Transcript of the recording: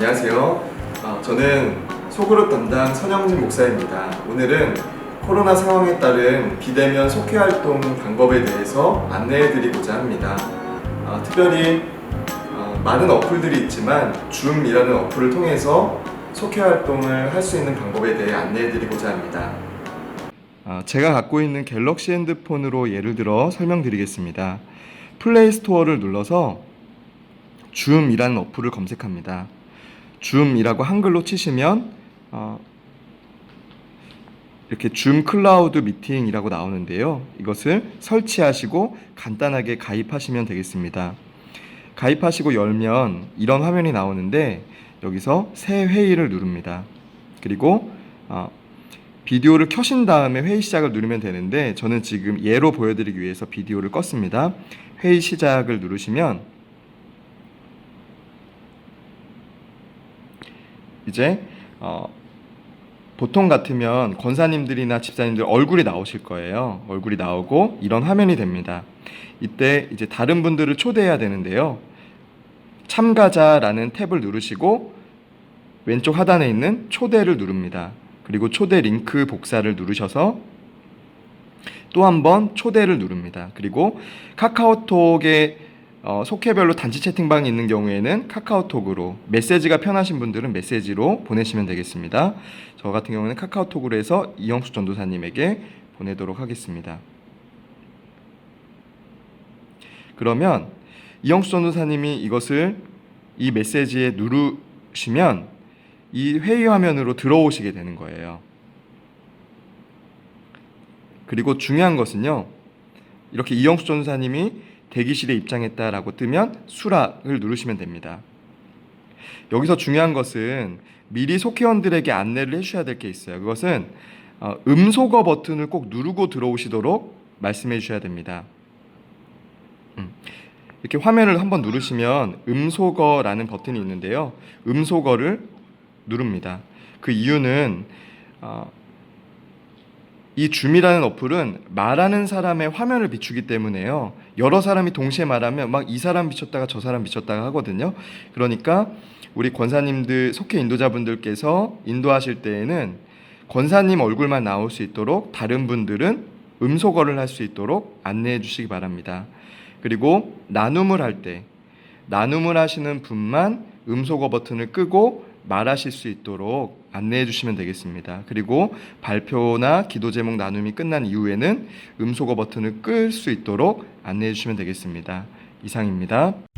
안녕하세요. 어, 저는 소그룹 담당 선영진 목사입니다. 오늘은 코로나 상황에 따른 비대면 속회 활동 방법에 대해서 안내해 드리고자 합니다. 어, 특별히 어, 많은 어플들이 있지만 줌이라는 어플을 통해서 속회 활동을 할 수 있는 방법에 대해 안내해 드리고자 합니다. 어, 제가 갖고 있는 갤럭시 핸드폰으로 예를 들어 설명드리겠습니다. 플레이 스토어를 눌러서 줌이라는 어플을 검색합니다. 줌이라고 한글로 치시면 어, 이렇게 줌 클라우드 미팅이라고 나오는데요. 이것을 설치하시고 간단하게 가입하시면 되겠습니다. 가입하시고 열면 이런 화면이 나오는데 여기서 새 회의를 누릅니다. 그리고 어, 비디오를 켜신 다음에 회의 시작을 누르면 되는데 저는 지금 예로 보여드리기 위해서 비디오를 껐습니다. 회의 시작을 누르시면 이제 어, 보통 같으면 권사님들이나 집사님들 얼굴이 나오실 거예요. 얼굴이 나오고 이런 화면이 됩니다. 이때 이제 다른 분들을 초대해야 되는데요. 참가자라는 탭을 누르시고 왼쪽 하단에 있는 초대를 누릅니다. 그리고 초대 링크 복사를 누르셔서 또 한 번 초대를 누릅니다. 그리고 카카오톡에 어, 속해별로 단체 채팅방이 있는 경우에는 카카오톡으로 메시지가 편하신 분들은 메시지로 보내시면 되겠습니다. 저 같은 경우는 카카오톡으로 해서 이영수 전도사님에게 보내도록 하겠습니다. 그러면 이영수 전도사님이 이것을 이 메시지에 누르시면 이 회의 화면으로 들어오시게 되는 거예요. 그리고 중요한 것은요. 이렇게 이영수 전도사님이 대기실에 입장했다라고 뜨면 수락을 누르시면 됩니다. 여기서 중요한 것은 미리 속회원들에게 안내를 해주셔야 될 게 있어요. 그것은 어, 음소거 버튼을 꼭 누르고 들어오시도록 말씀해 주셔야 됩니다. 음. 이렇게 화면을 한번 누르시면 음소거라는 버튼이 있는데요. 음소거를 누릅니다. 그 이유는 어, 이 줌이라는 어플은 말하는 사람의 화면을 비추기 때문에요. 여러 사람이 동시에 말하면 막 이 사람 비췄다가 저 사람 비췄다가 하거든요. 그러니까 우리 권사님들 속해 인도자분들께서 인도하실 때에는 권사님 얼굴만 나올 수 있도록 다른 분들은 음소거를 할 수 있도록 안내해 주시기 바랍니다. 그리고 나눔을 할 때 나눔을 하시는 분만 음소거 버튼을 끄고 말하실 수 있도록 안내해 주시면 되겠습니다. 그리고 발표나 기도 제목 나눔이 끝난 이후에는 음소거 버튼을 끌 수 있도록 안내해 주시면 되겠습니다. 이상입니다.